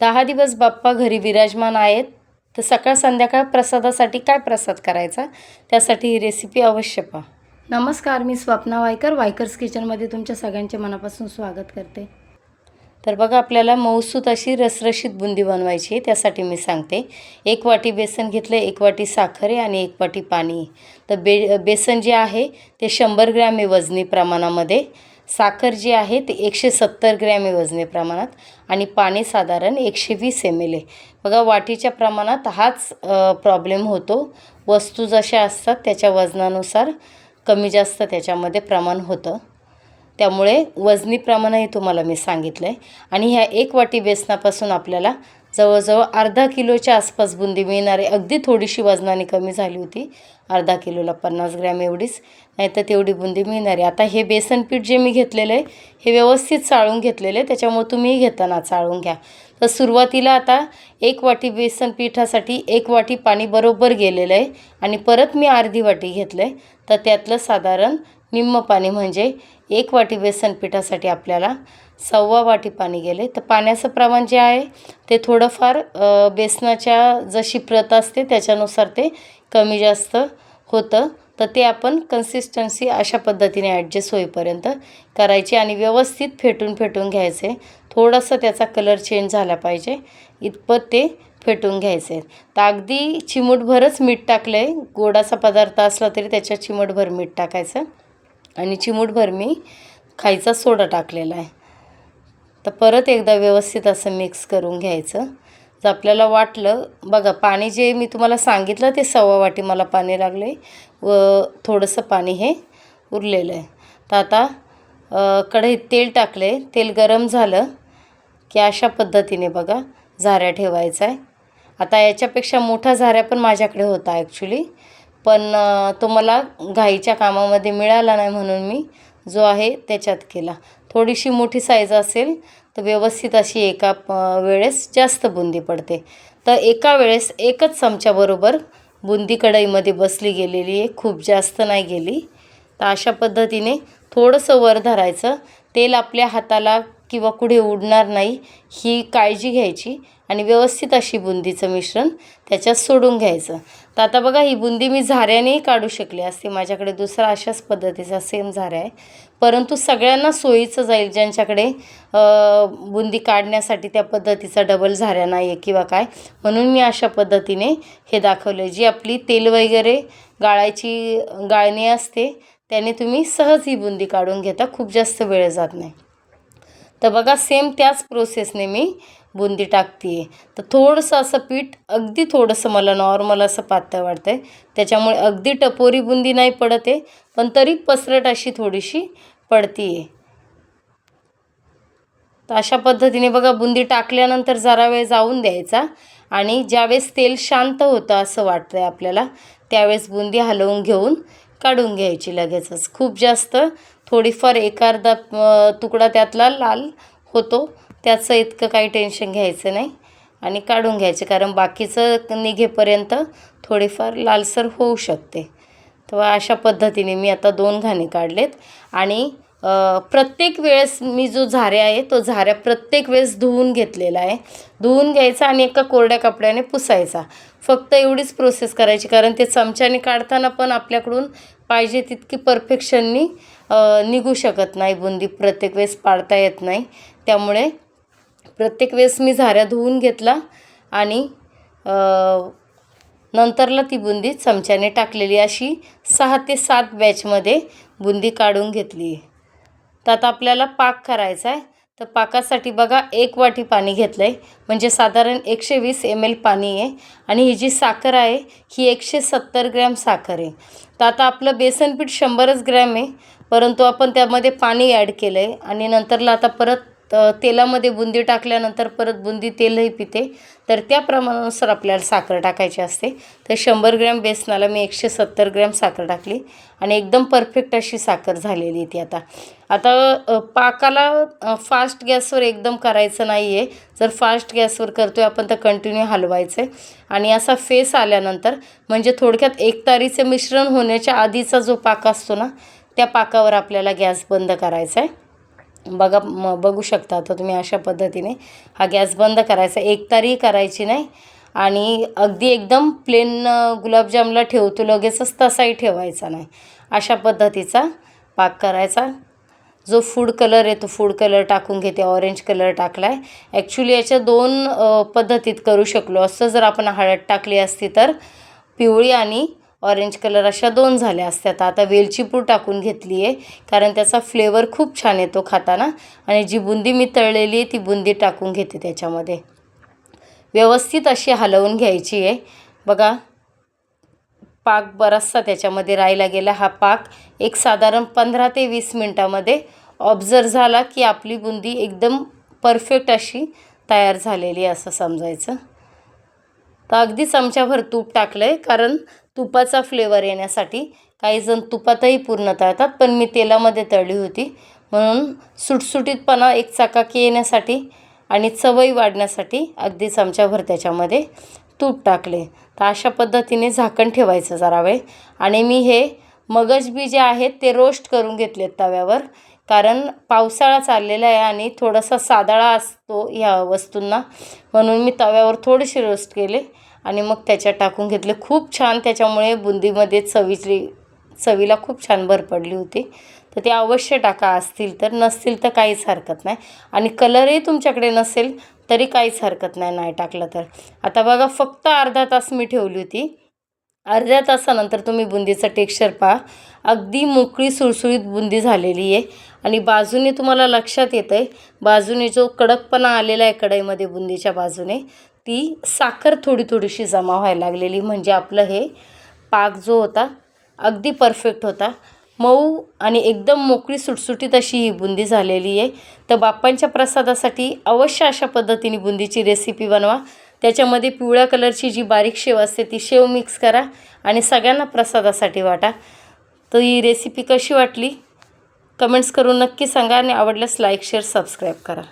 दहा दिवस बाप्पा घरी विराजमान आहेत. तर सकाळ संध्याकाळ प्रसादासाठी काय प्रसाद करायचा? त्यासाठी ही रेसिपी अवश्य पहा. नमस्कार मी स्वप्ना वायकर वायकर्स किचनमध्ये तुमच्या सगळ्यांचे मनापासून स्वागत करते. तर बघा आपल्याला मऊसूत अशी रसरशीत बुंदी बनवायची आहे. त्यासाठी मी सांगते एक वाटी बेसन घेतलं एक वाटी साखर आहे आणि एक वाटी पाणी. तर बे बेसन जे आहे ते शंभर ग्रॅम आहे वजनी प्रमाणामध्ये. साखर जी आहे ती एकशे सत्तर ग्रॅम आहे वजनी प्रमाणात आणि पाणी साधारण एकशे वीस एम एल आहे. बघा वाटीच्या प्रमाणात हाच प्रॉब्लेम होतो. वस्तू जशा असतात त्याच्या वजनानुसार कमी जास्त त्याच्यामध्ये प्रमाण होतं. त्यामुळे वजनी प्रमाणही तुम्हाला मी सांगितलं आहे आणि ह्या एक वाटी बेसनापासून आपल्याला जवळजवळ अर्धा किलोच्या आसपास बुंदी मिळणारे अगदी थोडीशी वजनाने कमी झाली होती. अर्धा किलोला पन्नास ग्रॅम एवढीच नाही तर तेवढी बुंदी मिळणार. आहे आता हे बेसन पीठ जे मी घेतलेलं आहे हे व्यवस्थित चाळून घेतलेलं आहे त्याच्यामुळे तुम्ही घेताना चाळून घ्या. तर सुरुवातीला आता एक वाटी बेसन पिठासाठी एक वाटी पाणी बरोबर गेलेलं आहे आणि परत मी अर्धी वाटी घेतलं आहे. तर त्यातलं साधारण निम्म पाणी म्हणजे एक वाटी बेसन पिठासाठी आपल्याला सव्वा वाटी पाणी गेले. तर पाण्याचं प्रमाण जे आहे ते थोडंफार बेसनाच्या जशी प्रत असते त्याच्यानुसार ते कमी जास्त होतं तर ते आपण कन्सिस्टन्सी अशा पद्धतीने ॲडजस्ट होईपर्यंत करायची आणि व्यवस्थित फेटून फेटून घ्यायचे. थोडंसं त्याचा कलर चेंज झाला पाहिजे. इतपत ते फेटून घ्यायचे. तर अगदी चिमूटभरच मीठ टाकलं आहे गोडाचा पदार्थ असला तरी त्याच्यात चिमूटभर मीठ टाकायचं. आणि चिमूटभर मी खायचा सोडा टाकलेला आहे. तर परत एकदा व्यवस्थित असं मिक्स करून घ्यायचं. जर आपल्याला वाटलं बघा पाणी जे मी तुम्हाला सांगितलं ते सव्वा वाटी मला पाणी लागले व थोडंसं पाणी हे उरलेलं आहे. तर आता कढईत तेल टाकले. तेल गरम झालं की अशा पद्धतीने बघा झाऱ्या ठेवायचा आहे. आता याच्यापेक्षा मोठा झाऱ्या पण माझ्याकडे होता ॲक्च्युली पण तो मला घाईच्या कामामध्ये मिळाला नाही म्हणून मी जो आहे त्याच्यात केला. थोडीशी मोठी साईज असेल तर व्यवस्थित अशी एका वेळेस जास्त बुंदी पडते. तर एका वेळेस एकच चमच्याबरोबर बुंदी कढईमध्ये बसली गेलेली आहे खूप जास्त नाही गेली. तर अशा पद्धतीने थोडंसं वर धरायचं. तेल आपल्या हाताला किंवा कुठे उडणार नाही ही काळजी घ्यायची आणि व्यवस्थित अशी बुंदीचं मिश्रण त्याच्यात सोडून घ्यायचं. तर आता बघा ही बुंदी मी झाऱ्यानेही काढू शकले असते. माझ्याकडे दुसरा अशाच पद्धतीचा सेम झाऱ्या आहे. परंतु सगळ्यांना सोयीचं जाईल ज्यांच्याकडे बुंदी काढण्यासाठी त्या पद्धतीचा डबल झाऱ्या नाही आहे किंवा काय. म्हणून मी अशा पद्धतीने हे दाखवलं जी आपली तेल वगैरे गाळायची गाळणी असते त्याने तुम्ही सहज ही बुंदी काढून घेता. खूप जास्त वेळ जात नाही. तर बघा सेम त्याच प्रोसेसने मी बुंदी टाकते आहे तर थोडंसं असं पीठ अगदी थोडंसं मला नॉर्मल असं पातळ वाटतं आहे त्याच्यामुळे अगदी टपोरी बुंदी नाही पडत आहे पण तरी पसरट अशी थोडीशी पडती आहे तर अशा पद्धतीने बघा बुंदी टाकल्यानंतर जरा वेळ जाऊन द्यायचा आणि ज्यावेळेस तेल शांत होतं असं वाटतं आहे आपल्याला त्यावेळेस बुंदी हलवून घेऊन काढून घ्यायची लगेचच. खूप जास्त थोडीफार एक अर्धा तुकडा त्यातला लाल होतो त्याचं इतकं काही टेन्शन घ्यायचं नाही आणि काढून घ्यायचे कारण बाकीचं निघेपर्यंत थोडीफार लालसर होऊ शकते. तेव्हा अशा पद्धतीने मी आता दोन घाणे काढलेत आणि प्रत्येक वेळेस मी जो झाऱ्या आहे तो झाऱ्या प्रत्येक वेळेस धुवून घेतलेला आहे. धुवून घ्यायचा आणि एका कोरड्या कपड्याने पुसायचा. फक्त एवढीच प्रोसेस करायची कारण ते चमच्याने काढताना पण आपल्याकडून पाहिजे तितकी परफेक्शननी निघू शकत नाही. बुंदी प्रत्येक वेळेस पाडता येत नाही. त्यामुळे प्रत्येक वेळेस मी झाऱ्या धुवून घेतला आणि नंतरला ती बुंदी चमच्याने टाकलेली अशी सहा ते सात बॅचमध्ये बुंदी काढून घेतली. तर आता आपल्याला पाक करायचा आहे. तर पाकासाठी बघा एक वाटी पाणी घेतलं आहे म्हणजे साधारण एकशे वीस एम एल पाणी आहे. आणि ही जी साखर आहे ही एकशे सत्तर ग्रॅम साखर आहे. तर आता आपलं बेसन पीठ शंभरच ग्रॅम आहे. परंतु आपण त्यामध्ये पाणी ॲड केलं आहे आणि नंतरला आता परत तर तेलामध्ये बुंदी टाकल्यानंतर परत बुंदी तेलही पिते. तर त्या प्रमाणानुसार आपल्याला साखर टाकायची असते. तर शंभर ग्रॅम बेसनाला मी एकशे सत्तर ग्रॅम साखर टाकली आणि एकदम परफेक्ट अशी साखर झालेली ती आता. आता पाकाला फास्ट गॅसवर एकदम करायचं नाही आहे जर फास्ट गॅसवर करतो आहे आपण तर कंटिन्यू हलवायचं आहे आणि असा फेस आल्यानंतर म्हणजे थोडक्यात एकतारीचे मिश्रण होण्याच्या आधीचा जो पाक असतो ना त्या पाकावर आपल्याला गॅस बंद करायचा आहे बघा म बघू शकता तर तुम्ही अशा पद्धतीने. हा गॅस बंद करायचा. एकतारी करायची नाही. आणि अगदी एकदम प्लेन गुलाबजामला ठेवतो लगेचच तसाही ठेवायचा नाही. अशा पद्धतीचा पाक करायचा. जो फूड कलर आहे तो फूड कलर टाकून घेते. ऑरेंज कलर टाकला आहे ॲक्च्युली याच्या दोन पद्धतीत करू शकलो. असं जर आपण हळद टाकली असती तर पिवळी आणि ऑरेंज कलर अशा दोन झाल्या असत्या. आता वेलची पूड टाकून घेतली आहे कारण त्याचा फ्लेवर खूप छान येतो खाताना. आणि जी बुंदी मी तळलेली आहे ती बुंदी टाकून घेते त्याच्यामध्ये. व्यवस्थित अशी हलवून घ्यायची आहे बघा पाक बराचसा त्याच्यामध्ये राहिला गेला. हा पाक एक साधारण पंधरा ते वीस मिनटामध्ये ऑब्झर्व झाला की आपली बुंदी एकदम परफेक्ट अशी तयार झालेली आहे असं समजायचं. तर अगदी चमच्याभर तूप टाकलं आहे कारण तुपाचा फ्लेवर येण्यासाठी. काही जण तुपातही पूर्ण तळतात पण मी तेलामध्ये तळली होती. म्हणून सुटसुटीतपणा एक चकाकी येण्यासाठी आणि चवई वाढण्यासाठी अगदी चमच्याभर त्याच्यामध्ये तूप टाकले. तर अशा पद्धतीने झाकण ठेवायचं जरा वेळ. आणि मी हे मगज बी जे आहेत ते रोस्ट करून घेतलेत तव्यावर. कारण पावसाळा चाललेला आहे आणि थोडासा सादळा असतो ह्या वस्तूंना. म्हणून मी तव्यावर थोडेसे रोस्ट केले. आणि मग त्याच्यात टाकून घेतले. खूप छान त्याच्यामुळे बुंदीमध्ये चवीची चवीला खूप छान भर पडली होती. तर ते अवश्य टाका. असतील तर नसतील तर काहीच हरकत नाही. आणि कलरही तुमच्याकडे नसेल तरी काहीच हरकत नाही नाही टाकलं तर. आता बघा फक्त अर्धा तास मी ठेवली होती. अर्ध्या तासानंतर तुम्ही बुंदीचं टेक्स्चर पहा. अगदी मोकळी सुळसुळीत बुंदी झालेली आहे. आणि बाजूने तुम्हाला लक्षात येतं आहे बाजूने जो कडकपणा आलेला आहे कढईमध्ये बुंदीच्या बाजूने ती साखर थोडी थोडीशी जमा व्हायला लागलेली म्हणजे आपलं हे पाक जो होता अगदी परफेक्ट होता. मऊ आणि एकदम मोकळी सुटसुटीत अशी ही बुंदी झालेली आहे. तर बाप्पांच्या प्रसादासाठी अवश्य अशा पद्धतीने बुंदीची रेसिपी बनवा. त्याच्यामध्ये पिवळ्या कलरची जी बारीक शेव असते ती शेव मिक्स करा आणि सगळ्यांना प्रसादासाठी वाटा. तर ही रेसिपी कशी वाटली? कमेंट्स करून नक्की सांगा आणि आवडल्यास लाईक शेअर सबस्क्राईब करा.